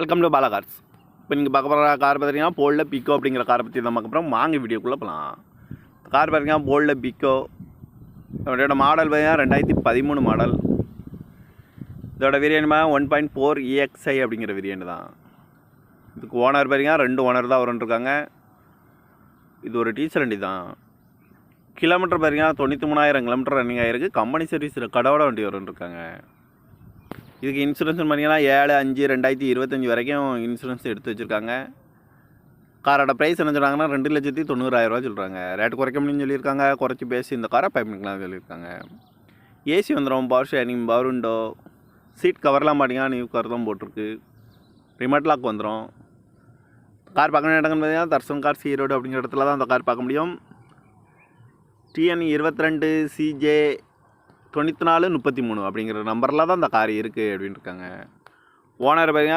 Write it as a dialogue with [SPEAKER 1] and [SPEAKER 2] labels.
[SPEAKER 1] Welcome to Bala cars இப்போ நீங்கள் பார்க்க போகிற கார் பார்த்தீங்கன்னா போல்டில் பிக்கோ அப்படிங்கிற காரை பற்றி தான் பார்க்க போகிறோம் வாங்க வீடியோக்குள்ளே போகலாம் கார் பார்த்தீங்கன்னா போல்டில் பிக்கோ இதோட மாடல் பார்த்தீங்கன்னா ரெண்டாயிரத்தி பதிமூணு மாடல் இதோட variant one point four EXI அப்படிங்கிற வேரியன்ட் தான். இதுக்கு ஓனர் பார்த்தீங்கன்னா ரெண்டு ஓனர் தான் வரும்ன்ருக்காங்க இது ஒரு டீச்சர் வண்டி தான். கிலோமீட்டர் பார்த்தீங்கன்னா தொண்ணூற்றி மூணாயிரம் கிலோமீட்டர் ரன்னிங் ஆகிருக்கு கம்பெனி சர்வீஸில் கடவோட வண்டி வரும்ன்ருக்காங்க இதுக்கு இன்சூரன்ஸ் பார்த்தீங்கன்னா ஏழு அஞ்சு ரெண்டாயிரத்தி இருபத்தஞ்சி வரைக்கும் இன்சூரன்ஸ் எடுத்து வச்சுருக்காங்க. காரோட ப்ரைஸ் என்ன சொல்கிறாங்கன்னா ரெண்டு லட்சத்தி தொண்ணூறாயிரரூவா சொல்கிறாங்க ரேட் குறைக்க முடியும்னு சொல்லியிருக்காங்க. குறைச்சி பேசி இந்த காரை பை சொல்லியிருக்காங்க. ஏசி வந்துடும் power sharing power window seat கவர்லாம் பார்த்தீங்கன்னா நியூ கவர் தான் போட்டிருக்கு. ரிமோட் லாக் வந்துடும் கார் பார்க்க இடங்கள் பார்த்தீங்கன்னா தர்சன் கார் ஈரோடு அப்படிங்கிற இடத்துல தான் அந்த கார் பார்க்க முடியும். டிஎன் இருபத்தி ரெண்டு சிஜே தொண்ணூற்றி நாலு முப்பத்தி மூணு அப்படிங்கிற நம்பரில் தான் இந்த கார் இருக்குது அப்படின்னு இருக்காங்க. ஓனர் பார்த்தீங்கன்னா